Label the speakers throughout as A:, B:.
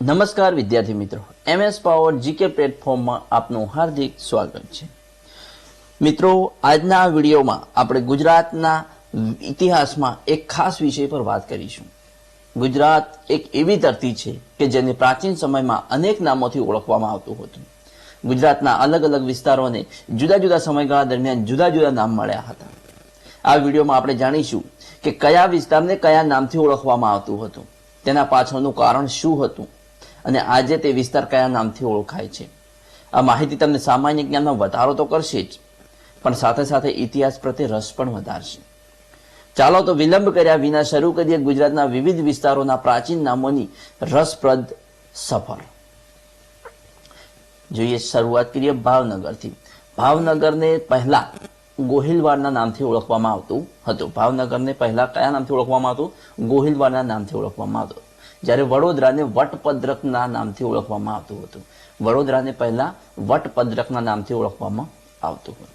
A: નમસ્કાર વિદ્યાર્થી મિત્રો. એમએસ પાવર જીકે પ્લેટફોર્મમાં આપનું હાર્દિક સ્વાગત છે. મિત્રો, આજના વિડીયોમાં આપણે ગુજરાતના ઇતિહાસમાં એક ખાસ વિષય પર વાત કરીશું. ગુજરાત એક એવી ધરતી છે કે જેને પ્રાચીન સમયમાં અનેક નામોથી ઓળખવામાં આવતું હતું. ગુજરાતના અલગ અલગ વિસ્તારોને જુદા જુદા સમયગાળા દરમિયાન જુદા જુદા નામ મળ્યા હતા. આ વિડીયોમાં આપણે જાણીશું કે કયા વિસ્તારને કયા નામથી ઓળખવામાં આવતું હતું. તેના પાછળનું કારણ શું હતું? અને આજે તે વિસ્તાર કયા નામથી ઓળખાય છે? આ માહિતી તમને સામાન્ય જ્ઞાનમાં વધારો તો કરશે જ, પણ સાથે સાથે ઇતિહાસ પ્રત્યે રસ પણ વધારશે. ચાલો તો વિલંબ કર્યા વિના શરૂ કરીએ ગુજરાતના વિવિધ વિસ્તારોના પ્રાચીન નામોની રસપ્રદ સફર. જોઈએ શરૂઆત કરીએ ભાવનગરથી. ભાવનગરને પહેલા ગોહિલવાડના નામથી ઓળખવામાં આવતું હતું. ભાવનગરને પહેલા કયા નામથી ઓળખવામાં આવતું? ગોહિલવાડના નામથી ઓળખવામાં આવતું. જ્યારે વડોદરાને વટપદ્રકના નામથી ઓળખવામાં આવતું હતું. વડોદરાને પહેલા વટપદ્રકના નામથી ઓળખવામાં આવતું હતું.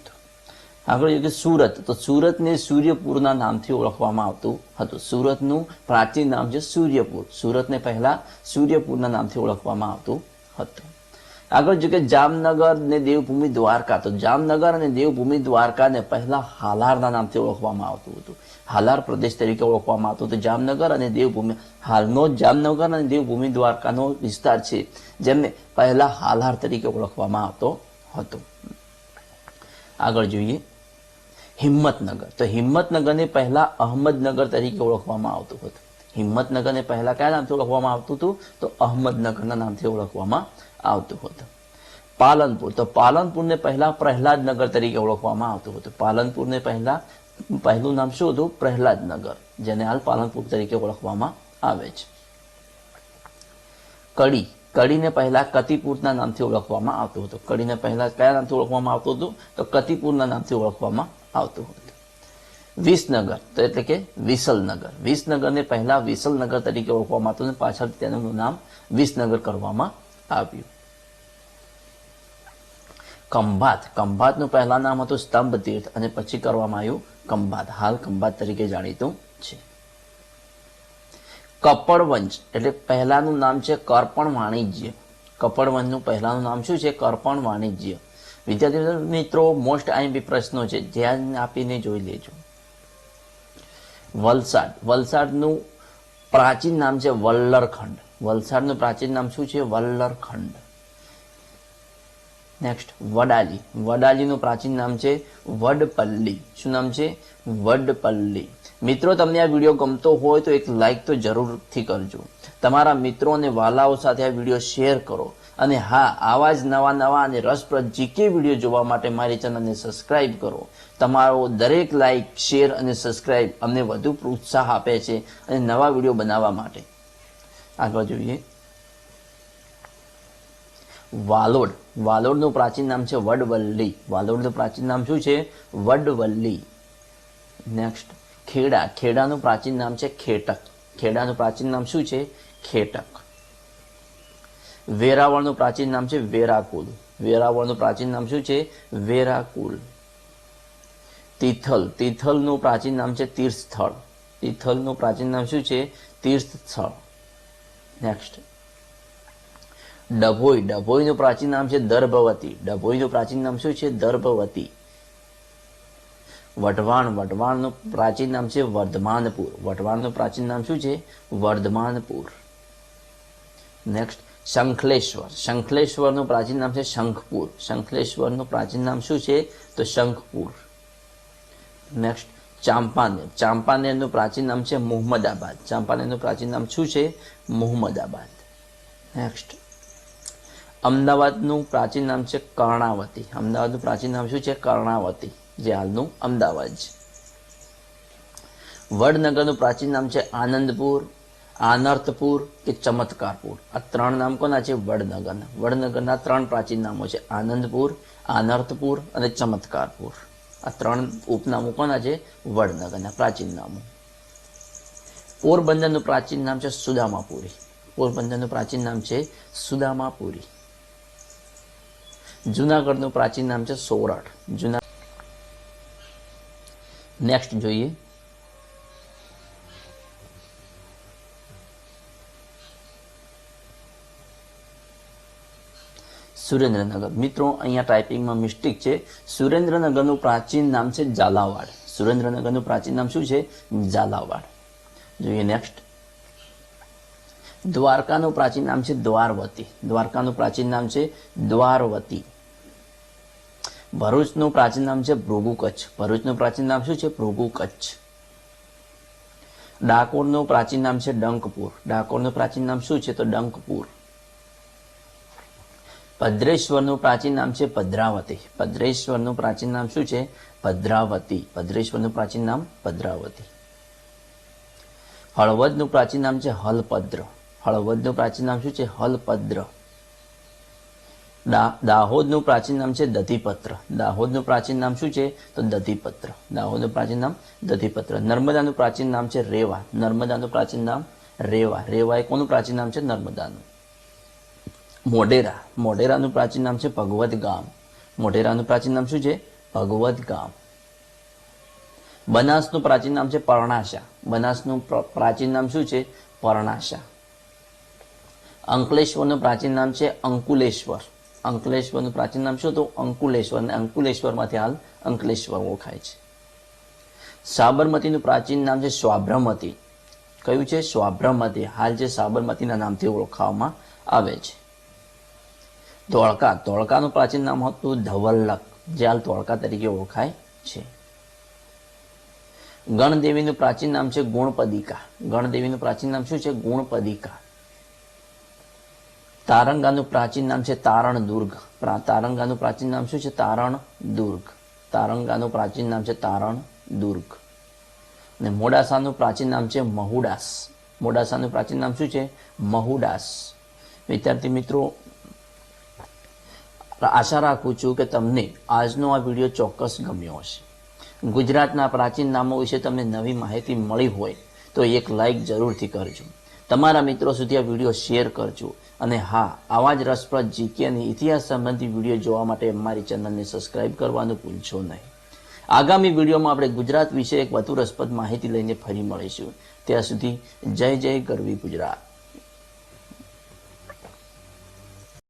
A: આગળ જોઈએ કે સુરત. તો સુરતને સૂર્યપુરના નામથી ઓળખવામાં આવતું હતું. સુરતનું પ્રાચીન નામ છે સૂર્યપુર. સુરતને પહેલા સૂર્યપુરના નામથી ઓળખવામાં આવતું હતું. આગળ જો કે જામનગર ને દેવભૂમિ દ્વારકા, તો જામનગર અને દેવભૂમિ દ્વારકાને પહેલા હાલારના નામથી ઓળખવામાં આવતું હતું. હાલાર પ્રદેશ તરીકે ઓળખવામાં આવતું હતું. જામનગર અને દેવભૂમિ, હાલનો જામનગર અને દેવભૂમિ દ્વારકાનો વિસ્તાર છે, જેમને પહેલા હાલાર તરીકે ઓળખવામાં આવતો હતો. આગળ જોઈએ. હિંમતનગર. તો હિંમતનગરને પહેલા અહમદનગર તરીકે ઓળખવામાં આવતું હતું. હિંમતનગરને પહેલા કયા નામથી ઓળખવામાં આવતું હતું? તો અહમદનગરના નામથી ઓળખવામાં આવતું હતું. પાલનપુર. તો પાલનપુરને પહેલા પ્રહલાદનગર તરીકે ઓળખવામાં આવતું હતું. પાલનપુરને પહેલા, પહેલું નામ શું હતું? પ્રહલાદનગર, જેને હાલ પાલનપુર તરીકે ઓળખવામાં આવે છે. કડી. કડીને પહેલા કતિપુરના નામથી ઓળખવામાં આવતું હતું. કડીને પહેલા કયા નામથી ઓળખવામાં આવતું હતું? તો કતિપુરના નામથી ઓળખવામાં આવતું હતું. વિસનગર. તો એટલે કે વિસલનગર. વિસનગરને પહેલા વિસલનગર તરીકે ઓળખવામાં આવતું અને પાછળ તેનું નામ વિસનગર કરવામાં આવ્યું. ખંભાત ખંભાતનું પહેલા નામ હતું સ્તંભ તીર્થ અને પછી કરવામાં આવ્યું ખંભાત હાલ ખંભાત તરીકે જાણીતું છે. કપડવંશ એટલે પહેલાનું નામ છે કર્પણ વાણિજ્ય. કપડવંશનું પહેલાનું નામ શું છે? કર્પણ વાણિજ્ય. વિદ્યાર્થી મિત્રો મોસ્ટ આઈએમપી પ્રશ્નો છે. ધ્યાન આપીને જોઈ લેજો. વલસાડ. વલસાડનું પ્રાચીન નામ છે વલ્લરખંડ. વલસાડનું પ્રાચીન નામ શું છે? વલ્લરખંડ. નેક્સ્ટ વડાલી. વડાલીનું પ્રાચીન નામ છે વડપલ્લી. શું નામ છે? વડપલ્લી. મિત્રો, તમને આ વીડિયો ગમતો હોય તો એક લાઈક તો જરૂરથી કરજો. તમારા મિત્રો અને વાલાઓ સાથે આ વીડિયો શેર કરો. અને હા, આવા જ નવા નવા અને રસપ્રદ જીકે વીડિયો જોવા માટે મારી ચેનલને સબસ્ક્રાઇબ કરો. તમારો દરેક લાઇક શેર અને સબસ્ક્રાઇબ અમને વધુ પ્રોત્સાહ આપે છે અને નવા વીડિયો બનાવવા માટે. આગળ જોઈએ વાલોડ. વાલોડનું પ્રાચીન નામ છે વડવલ્લી. વાલોડનું પ્રાચીન નામ શું છે? વડવલ્લી. નેક્સ્ટ ખેડા. ખેડાનું પ્રાચીન નામ છે ખેટક. ખેડાનું પ્રાચીન નામ શું છે? ખેટક. વેરાવળનું પ્રાચીન નામ છે વેરાકુલ. વેરાવળનું પ્રાચીન નામ શું છે? વેરાકુલ. તિથલ. તિથલનું પ્રાચીન નામ છે તીર્થસ્થળ. તિથલનું પ્રાચીન નામ શું છે? તીર્થસ્થળ. નેક્સ્ટ ડભોઈ ડભોઈનું પ્રાચીન નામ છે દર્ભવતી. ડભોઈનું પ્રાચીન નામ શું છે? દર્ભવતી. વઢવાણ. વઢવાણનું પ્રાચીન નામ છે વર્ધમાનપુર. વઢવાણનું પ્રાચીન નામ શું છે? વર્ધમાનપુર. નેક્સ્ટ શંખલેશ્વર. શંખલેશ્વરનું પ્રાચીન નામ છે શંખપુર. શંખલેશ્વરનું પ્રાચીન નામ શું છે? તો શંખપુર. નેક્સ્ટ ચાંપાનેર. ચાંપાનેરનું પ્રાચીન નામ છે મોહમ્મદાબાદ. ચાંપાનેરનું પ્રાચીન નામ શું છે? મોહમ્મદાબાદ. નેક્સ્ટ અમદાવાદનું પ્રાચીન નામ છે કર્ણાવતી. અમદાવાદનું પ્રાચીન નામ શું છે? કર્ણાવતી. જે હાલનું અમદાવાદ છે. વડનગરનું પ્રાચીન નામ છે આનંદપુર આનર્થપુર કે ચમત્કારપુર. આ ત્રણ નામ કોના છે? વડનગરના. વડનગરના ત્રણ પ્રાચીન નામો છે આનંદપુર આનર્થપુર અને ચમત્કારપુર. આ ત્રણ ઉપનામો કોના છે? વડનગરના પ્રાચીન નામો. પોરબંદરનું પ્રાચીન નામ છે સુદામાપુરી. પોરબંદરનું પ્રાચીન નામ છે સુદામાપુરી. જુનાગઢનું પ્રાચીન નામ છે સોરઠ. જુના નેક્સ્ટ જોઈએ. સુરેન્દ્રનગર. મિત્રો, અહીંયા ટાઈપિંગમાં મિસ્ટેક છે. સુરેન્દ્રનગરનું પ્રાચીન નામ છે ઝાલાવાડ. સુરેન્દ્રનગરનું પ્રાચીન નામ શું છે? ઝાલાવાડ. જોઈએ નેક્સ્ટ દ્વારકાનું પ્રાચીન નામ છે દ્વારવતી. દ્વારકાનું પ્રાચીન નામ છે દ્વારવતી. ભરૂચનું પ્રાચીન નામ છે ભૃગુ કચ્છ ભરૂચનું પ્રાચીન નામ શું છે? ભૃગુ કચ્છ ડાકોરનું પ્રાચીન નામ છે ડંકપુર. ડાકોરનું પ્રાચીન નામ શું છે? તો ડંકપુર. ભદ્રેશ્વરનું પ્રાચીન નામ છે ભદ્રાવતી ભદ્રેશ્વરનું પ્રાચીન નામ શું છે ભદ્રાવતી ભદ્રેશ્વરનું પ્રાચીન નામ ભદ્રાવતી હળવદનું પ્રાચીન નામ છે હલપદ્ર હળવદનું પ્રાચીન નામ શું છે હલપદ્ર દાહોદનું પ્રાચીન નામ છે દધીપત્ર દાહોદનું પ્રાચીન નામ શું છે તો દધીપત્ર દાહોદનું પ્રાચીન નામ દધીપત્ર નર્મદાનું પ્રાચીન નામ છે રેવા નર્મદાનું પ્રાચીન નામ રેવા રેવા એ કોનું પ્રાચીન નામ છે નર્મદાનું મોઢેરા. મોઢેરાનું પ્રાચીન નામ છે ભગવત ગામ. મોઢેરાનું પ્રાચીન નામ શું છે? ભગવત ગામ. બનાસનું પ્રાચીન નામ છે પરણાશા. બનાસનું પ્રાચીન નામ શું છે? પરણાશા. અંકલેશ્વરનું પ્રાચીન નામ છે અંકુલેશ્વર. અંકલેશ્વરનું પ્રાચીન નામ શું હતું? અંકુલેશ્વર. અને અંકુલેશ્વરમાંથી હાલ અંકલેશ્વર ઓળખાય છે. સાબરમતીનું પ્રાચીન નામ છે સ્વાબ્રમતી. કયું છે? સ્વાબ્રમતી. હાલ જે સાબરમતીના નામથી ઓળખવામાં આવે છે. ધોળકા ધોળકાનું પ્રાચીન નામ હતું ધવલ્લક, જે હાલ ધોળકા તરીકે ઓળખાય છે. ગણદેવીનું પ્રાચીન નામ છે ગુણપદિકા. ગણદેવીનું પ્રાચીન નામ શું છે? ગુણપદિકા. તારંગાનું પ્રાચીન નામ છે તારણ દુર્ગ તારંગાનું પ્રાચીન નામ શું છે? તારણ દુર્ગ તારંગાનું પ્રાચીન નામ છે તારણ દુર્ગ અને મોડાસાનું પ્રાચીન નામ છે મહુડાસ. મોડાસાનું પ્રાચીન નામ શું છે? મહુડાસ. વિદ્યાર્થી મિત્રો આશા રાખું છું કે તમને આજનો આ વીડિયો ચોક્કસ ગમ્યો હશે. ગુજરાતના પ્રાચીન નામો વિશે તમને નવી માહિતી મળી હોય તો એક લાઇક જરૂરથી કરજો. તમારા મિત્રો સુધી આ વીડિયો શેર કરજો. અને હા, આવા જ રસપ્રદ જીકે અને ઇતિહાસ સંબંધી વીડિયો જોવા માટે અમારી ચેનલને સબસ્ક્રાઇબ કરવાનું ભૂલશો નહીં. આગામી વિડીયોમાં આપણે ગુજરાત વિશે એક વધુ રસપ્રદ માહિતી લઈને ફરી મળીશું. ત્યાં સુધી જય જય ગરવી ગુજરાત.